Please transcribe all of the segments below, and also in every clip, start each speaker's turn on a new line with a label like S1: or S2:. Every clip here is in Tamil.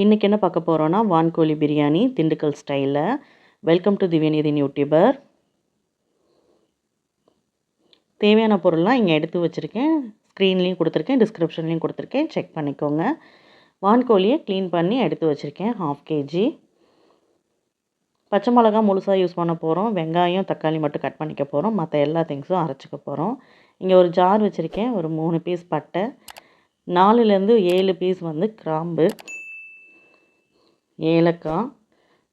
S1: இன்றைக்கி என்ன பார்க்க போகிறோன்னா வான்கோழி பிரியாணி திண்டுக்கல் ஸ்டைலில் வெல்கம் டு திவ்யநிதின் யூடியூபர் தேவையான பொருள்லாம் இங்கே எடுத்து வச்சுருக்கேன். ஸ்க்ரீன்லேயும் கொடுத்துருக்கேன் டிஸ்கிரிப்ஷன்லேயும் கொடுத்துருக்கேன். செக் பண்ணிக்கோங்க. வான்கோழியை க்ளீன் பண்ணி எடுத்து வச்சுருக்கேன் ஹாஃப் கேஜி பச்சை மிளகா முழுசாக யூஸ் பண்ண போகிறோம் வெங்காயம் தக்காளி மட்டும் கட் பண்ணிக்க போகிறோம் மற்ற எல்லா திங்ஸும் அரைச்சிக்க போகிறோம் இங்கே ஒரு ஜார் வச்சுருக்கேன் ஒரு மூணு பீஸ் பட்டை. நாலுலேருந்து ஏழு பீஸ் வந்து கிராம்பு. ஏலக்காய்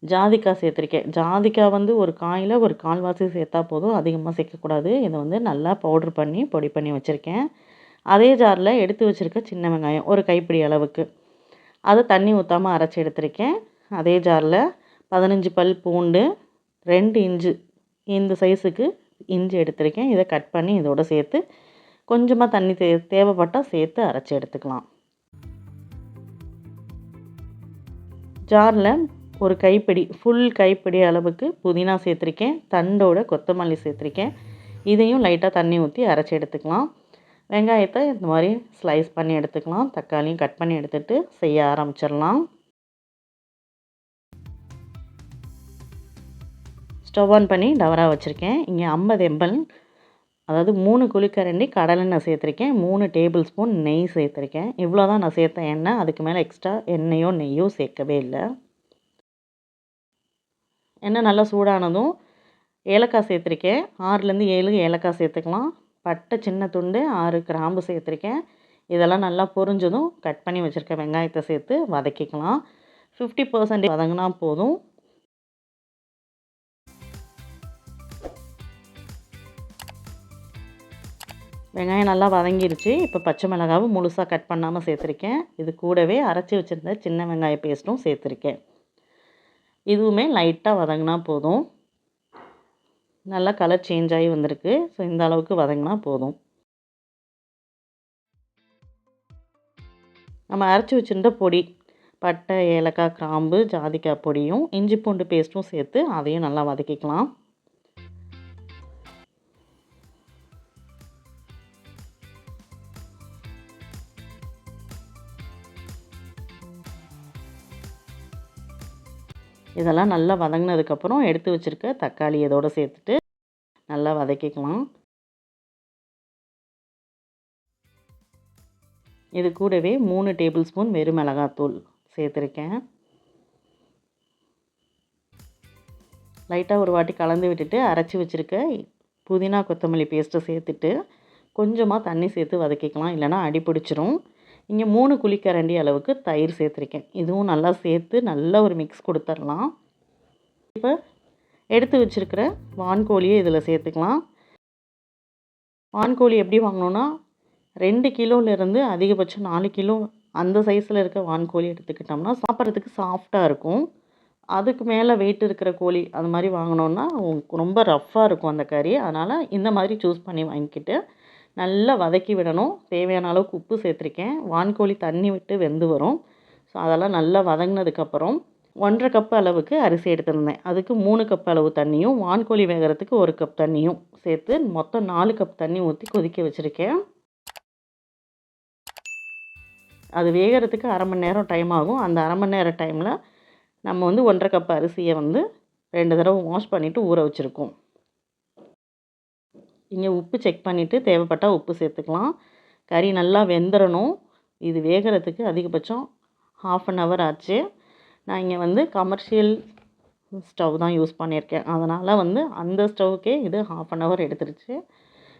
S1: ஜாதிக்காய் சேர்த்துருக்கேன். ஜாதிக்காய் வந்து ஒரு காயில் ஒரு கால்வாசி சேர்த்தா போதும். அதிகமாக சேர்க்கக்கூடாது. இதை வந்து நல்லா பவுட்ரு பண்ணி பொடி பண்ணி வச்சுருக்கேன். அதே ஜாரில் எடுத்து வச்சுருக்க சின்ன வெங்காயம் ஒரு கைப்பிடி அளவுக்கு. அதை தண்ணி ஊற்றாமல் அரைச்சி எடுத்திருக்கேன். அதே ஜாரில் பதினஞ்சு பல் பூண்டு ரெண்டு இன்ச்சு இந்த சைஸுக்கு இஞ்சி எடுத்திருக்கேன். இதை கட் பண்ணி இதோடு சேர்த்து கொஞ்சமாக தண்ணி தே தேவைப்பட்டால் சேர்த்து அரைச்சி எடுத்துக்கலாம். ஜாரில் ஒரு கைப்பிடி ஃபுல் கைப்பிடி அளவுக்கு புதினா சேர்த்துருக்கேன். தண்டோட கொத்தமல்லி சேர்த்துருக்கேன். இதையும் லைட்டாக தண்ணி ஊற்றி அரைச்சி எடுத்துக்கலாம். வெங்காயத்தை இந்த மாதிரி ஸ்லைஸ் பண்ணி எடுத்துக்கலாம். தக்காளியும் கட் பண்ணி எடுத்துகிட்டு செய்ய ஆரம்பிச்சிடலாம். ஸ்டவ் ஆன் பண்ணி டவராக வச்சுருக்கேன். இங்கே ஐம்பது எம்பல் அதாவது மூணு குழிக்கரண்டி கடலெண்ணெய் சேர்த்துருக்கேன் மூணு டேபிள் ஸ்பூன் நெய் சேர்த்துருக்கேன். இவ்வளோ தான் நான் சேர்த்த எண்ணெய். அதுக்கு மேலே எக்ஸ்ட்ரா எண்ணெயோ நெய்யோ சேர்க்கவே இல்லை. எண்ணெய் நல்லா சூடானதும் ஏலக்காய் சேர்த்துருக்கேன். ஆறுலேருந்து ஏழு ஏலக்காய் சேர்த்துக்கலாம். பட்டை சின்ன துண்டு ஆறு கிராம்பு சேர்த்துருக்கேன். இதெல்லாம் நல்லா பொரிஞ்சதும் கட் பண்ணி வச்சுருக்க வெங்காயத்தை சேர்த்து வதக்கிக்கலாம். ஃபிஃப்டி பர்சன்டேஜ் வதங்கினா போதும். வெங்காயம் நல்லா வதங்கிருச்சு இப்போ பச்சை மிளகாவும் முழுசாக கட் பண்ணாமல் சேர்த்துருக்கேன். இது கூடவே அரைச்சி வச்சுருந்த சின்ன வெங்காய பேஸ்ட்டும் சேர்த்துருக்கேன். இதுவுமே லைட்டாக வதங்கினா போதும். நல்லா கலர் சேஞ்ச் ஆகி வந்திருக்கு. ஸோ இந்த அளவுக்கு வதங்கினா போதும். நம்ம அரைச்சி வச்சுருந்த பொடி பட்டை ஏலக்காய் கிராம்பு ஜாதிக்காய் பொடியும் இஞ்சி பூண்டு பேஸ்ட்டும் சேர்த்து அதையும் நல்லா வதக்கிக்கலாம். இதெல்லாம் நல்லா வதங்கினதுக்கப்புறம் எடுத்து வச்சுருக்க தக்காளி இதோடு சேர்த்துட்டு நல்லா வதக்கிக்கலாம். இது கூடவே மூணு டேபிள் ஸ்பூன் வெறும் மிளகாத்தூள் சேர்த்துருக்கேன். லைட்டாக ஒரு வாட்டி கலந்து விட்டுட்டு அரைச்சி வச்சுருக்க புதினா கொத்தமல்லி பேஸ்ட்டை சேர்த்துட்டு கொஞ்சமாக தண்ணி சேர்த்து வதக்கிக்கலாம் இல்லைனா அடி பிடிச்சிரும். இங்கே மூணு குழிக்கரண்டி அளவுக்கு தயிர் சேர்த்துருக்கேன். இதுவும் நல்லா சேர்த்து நல்ல ஒரு மிக்ஸ் கொடுத்துர்லாம். இப்போ எடுத்து வச்சுருக்கிற வான்கோழியை இதில் சேர்த்துக்கலாம். வான்கோழி எப்படி வாங்கணுன்னா ரெண்டு கிலோலேருந்து அதிகபட்சம் நாலு கிலோ அந்த சைஸில் இருக்க வான்கோழி எடுத்துக்கிட்டோம்னா சாப்பிட்றதுக்கு சாஃப்டாக இருக்கும். அதுக்கு மேலே வெயிட் இருக்கிற கோழி அது மாதிரி வாங்கினோன்னா ரொம்ப ரஃப்பாக இருக்கும் அந்த கறி அதனால் இந்த மாதிரி சூஸ் பண்ணி வாங்கிக்கிட்டு நல்லா வதக்கி விடணும். தேவையான அளவுக்கு உப்பு சேர்த்துருக்கேன். வான்கோழி தண்ணி விட்டு வெந்து வரும். ஸோ அதெல்லாம் நல்லா வதங்கினதுக்கப்புறம் ஒன்றரை கப் அளவுக்கு அரிசி எடுத்திருந்தேன். அதுக்கு மூணு கப் அளவு தண்ணியும் வான்கோழி வேகிறதுக்கு ஒரு கப் தண்ணியும் சேர்த்து மொத்தம் நாலு கப் தண்ணி ஊற்றி கொதிக்க வச்சுருக்கேன். அது வேகிறதுக்கு அரை மணி நேரம் டைம் ஆகும். அந்த அரை மணி நேரம் டைமில் நம்ம வந்து ஒன்றரை கப் அரிசியை வந்து ரெண்டு தடவை வாஷ் பண்ணிவிட்டு ஊற வச்சுருக்கோம். இங்கே உப்பு செக் பண்ணிவிட்டு தேவைப்பட்டால் உப்பு சேர்த்துக்கலாம். கறி நல்லா வெந்துடணும் இது வேகிறதுக்கு அதிகபட்சம் ஹாஃப் அன் ஹவர் ஆச்சு. நான் இங்கே வந்து கமர்ஷியல் ஸ்டவ் தான் யூஸ் பண்ணியிருக்கேன். அதனால் வந்து அந்த ஸ்டவ்க்கே இது ஹாஃப் அன் ஹவர் எடுத்துருச்சு.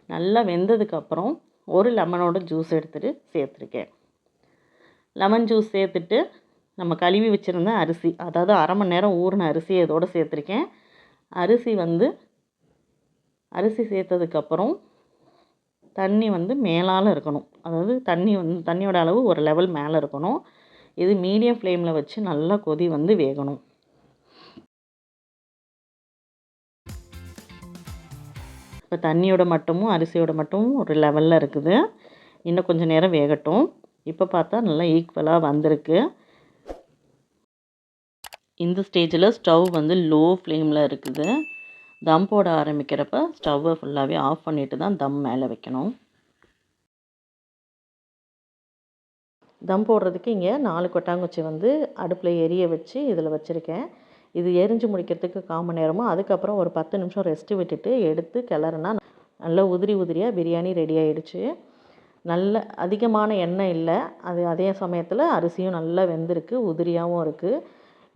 S1: நல்லா வெந்ததுக்கப்புறம் ஒரு லெமனோட ஜூஸ் எடுத்துகிட்டு சேர்த்துருக்கேன். லெமன் ஜூஸ் சேர்த்துட்டு நம்ம கழுவி வச்சுருந்த அரிசி அதாவது அரை மணி நேரம் ஊறின அரிசி இதோடு சேர்த்துருக்கேன். அரிசி வந்து அரிசி சேர்த்ததுக்கப்புறம் தண்ணி வந்து மேலால் இருக்கணும். அதாவது தண்ணி வந்து தண்ணியோட அளவு ஒரு லெவல் மேலே இருக்கணும். இது மீடியம் ஃப்ளேமில் வச்சு நல்லா கொதி வந்து வேகணும். இப்போ தண்ணியோட மட்டமும் அரிசியோட மட்டமும் ஒரு லெவலில் இருக்குது. இன்னும் கொஞ்சம் நேரம் வேகட்டும். இப்போ பார்த்தா நல்லா ஈக்குவலாக வந்திருக்கு. இந்த ஸ்டேஜில் ஸ்டவ் வந்து லோ ஃப்ளேமில் இருக்குது. தம் போட ஆரம்பிக்கிறப்ப ஸ்டவ்வை ஃபுல்லாகவே ஆஃப் பண்ணிவிட்டு தான் தம் மேலே வைக்கணும். தம் போடுறதுக்கு இங்கே நாலு கொட்டாங்குச்சி வந்து அடுப்பில் எரிய வச்சு இதில் வச்சுருக்கேன். இது எரிஞ்சு முடிக்கிறதுக்கு கால் மணி நேரமும் அதுக்கப்புறம் ஒரு பத்து நிமிஷம் ரெஸ்ட்டு விட்டுட்டு எடுத்து கிளறுனா நல்லா உதிரி உதிரியாக பிரியாணி ரெடி ஆகிடுச்சு நல்ல அதிகமான எண்ணெய் இல்லை. அது அதே சமயத்தில் அரிசியும் நல்லா வெந்திருக்கு உதிரியாகவும் இருக்குது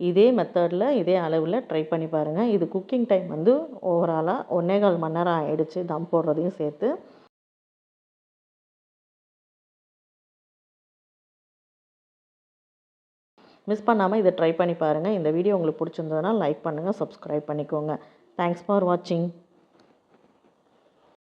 S1: இதே மெத்தடில் இதே அளவில் ட்ரை பண்ணி பாருங்கள் இது குக்கிங் டைம் வந்து ஓவராலாக ஒன்றே கால் மணி நேரம் ஆகிடுச்சு தம் போடுறதையும் சேர்த்து. மிஸ் பண்ணாமல் இதை ட்ரை பண்ணி பாருங்கள் இந்த வீடியோ உங்களுக்கு பிடிச்சிருந்ததுன்னா லைக் பண்ணுங்கள் சப்ஸ்கிரைப் பண்ணிக்கோங்க. தேங்க்ஸ் ஃபார் வாட்சிங்